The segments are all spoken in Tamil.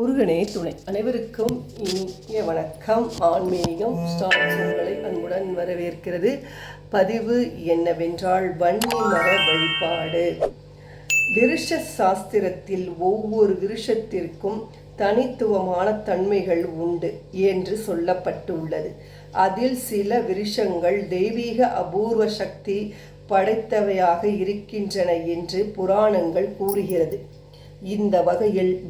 முருகனே துணை. அனைவருக்கும் இனிய வணக்கம். ஆன்மீகம் ஸ்டார்ஸ் உங்களை அன்புடன் வரவேற்கிறது. பதிவு என்னவென்றால் வன்னி மர வழிபாடு. விருஷ சாஸ்திரத்தில் ஒவ்வொரு விருஷத்திற்கும் தனித்துவமான தன்மைகள் உண்டு என்று சொல்லப்பட்டுள்ளது. அதில் சில விருஷங்கள் தெய்வீக அபூர்வ சக்தி படைத்தவையாக இருக்கின்றன என்று புராணங்கள் கூறுகிறது. இந்த வகையில்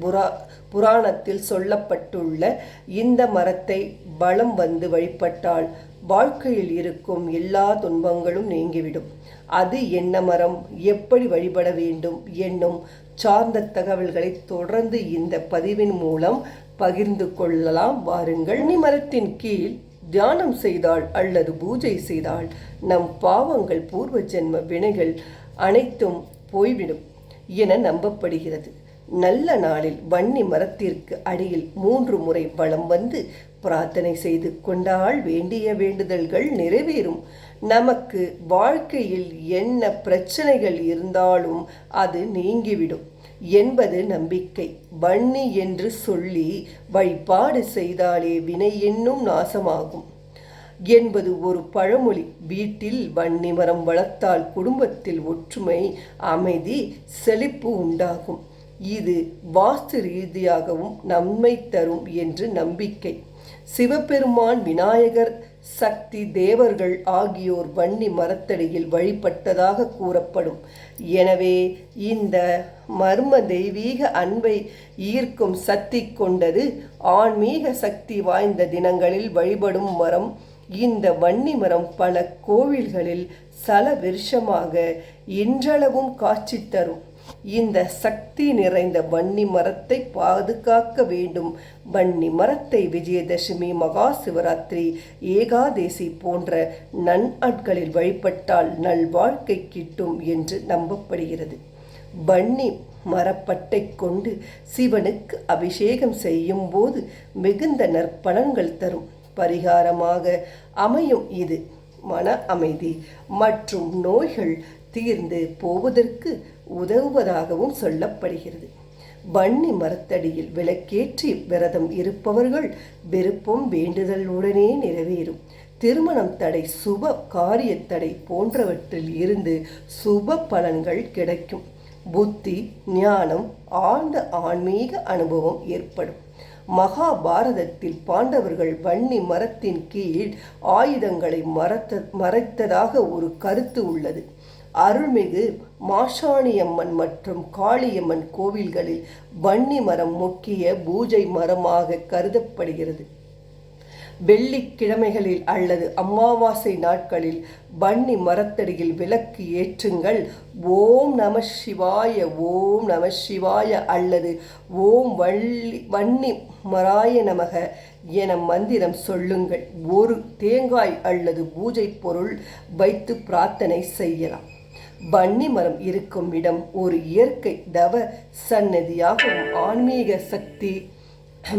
புரா புராணத்தில் சொல்லப்பட்டுள்ள இந்த மரத்தை பலம் வந்து வழிபட்டால் வாழ்க்கையில் இருக்கும் எல்லா துன்பங்களும் நீங்கிவிடும். அது என்ன மரம்? எப்படி வழிபட வேண்டும்? என்னும் சார்ந்த தகவல்களை தொடர்ந்து இந்த பதிவின் மூலம் பகிர்ந்து கொள்ளலாம். வாருங்கள். நீ மரத்தின் கீழ் தியானம் செய்தால் அல்லது பூஜை செய்தால் நம் பாவங்கள் பூர்வ ஜென்ம வினைகள் அனைத்தும் போய்விடும் என நம்பப்படுகிறது. நல்ல நாளில் வன்னி மரத்திற்கு அடியில் மூன்று முறை வலம் வந்து பிரார்த்தனை செய்து கொண்டால் வேண்டிய வேண்டுதல்கள் நிறைவேறும். நமக்கு வாழ்க்கையில் என்ன பிரச்சனைகள் இருந்தாலும் அது நீங்கிவிடும். என்பது நம்பிக்கை. வன்னி என்று சொல்லி வழிபாடு செய்தாலே வினை என்னும் நாசமாகும். என்பது ஒரு பழமொழி. வீட்டில் வன்னி மரம் வளர்த்தால் குடும்பத்தில் ஒற்றுமை அமைதி செழிப்பு உண்டாகும். இது வாஸ்து ரீதியாகவும் நன்மை தரும் என்று நம்பிக்கை. சிவபெருமான் விநாயகர் சக்தி தேவர்கள் ஆகியோர் வன்னி மரத்தடியில் வழிபட்டதாக கூறப்படும். எனவே இந்த மர்ம தெய்வீக அன்பை ஈர்க்கும் சக்தி கொண்டது ஆன்மீக சக்தி வாய்ந்த தினங்களில் வழிபடும் மரம். இந்த வன்னி மரம் பல கோவில்களில் சல விருஷமாக இன்றளவும் காட்சி தரும். இந்த சக்தி நிறைந்த வன்னி மரத்தை பாதுகாக்க வேண்டும். வன்னி மரத்தை விஜயதசமி மகா சிவராத்திரி ஏகாதேசி போன்ற நன்னாட்களில் வழிபட்டால் நல்வாழ்க்கை கிட்டும் என்று நம்பப்படுகிறது. வன்னி மரப்பட்டை கொண்டு சிவனுக்கு அபிஷேகம் செய்யும் போது மிகுந்த நற்பலன்கள் தரும். பரிகாரமாக அமையும் இது. மன அமைதி. மற்றும் நோய்கள் தீர்ந்து போவதற்கு உதவுவதாகவும் சொல்லப்படுகிறது. வன்னி மரத்தடியில் விளக்கேற்றி விரதம் இருப்பவர்கள் விருப்பம் வேண்டுதலுடனே நிறைவேறும். திருமணம் தடை சுப காரிய தடை போன்றவற்றில் இருந்து சுப பலன்கள் கிடைக்கும். புத்தி ஞானம் ஆழ்ந்த ஆன்மீக அனுபவம் ஏற்படும். மகாபாரதத்தில் பாண்டவர்கள் வன்னி மரத்தின் கீழ் ஆயுதங்களை மறத்த மறைத்ததாக ஒரு கருத்து உள்ளது. அருள்மிகு மாஷாணியம்மன் மற்றும் காளியம்மன் கோவில்களில் வன்னி மரம் முக்கிய பூஜை மரமாக கருதப்படுகிறது. வெள்ளிக்கிழமைகளில் அல்லது அமாவாசை நாட்களில் வன்னி மரத்தடியில் விளக்கு ஏற்றுங்கள். ஓம் நம சிவாய ஓம் நம சிவாய அல்லது ஓம் வள்ளி வன்னி மராய நமக என மந்திரம் சொல்லுங்கள். ஒரு தேங்காய் அல்லது பூஜை பொருள் வைத்து பிரார்த்தனை செய்யலாம். வன்னி மரம் இருக்கும் இடம் ஒரு இயற்கை தவ சந்நிதியாகவும் ஆன்மீக சக்தி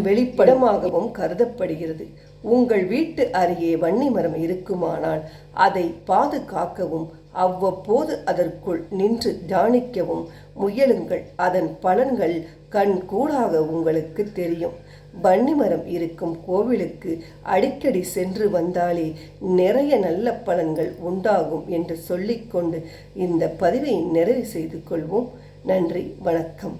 வெளிப்படமாகவும் கருதப்படுகிறது. உங்கள் வீட்டு அருகே வன்னி மரம் இருக்குமானால் அதை பாதுகாக்கவும் அவ்வப்போது அதற்குள் நின்று தியானிக்கவும் முயலுங்கள். அதன் பலன்கள் கண் கூடாக உங்களுக்கு தெரியும். வன்னி மரம் இருக்கும் கோவிலுக்கு அடிக்கடி சென்று வந்தாலே நிறைய நல்ல பலன்கள் உண்டாகும் என்று சொல்லிக்கொண்டு இந்த பதிவை நிறைவு செய்து கொள்வோம். நன்றி வணக்கம்.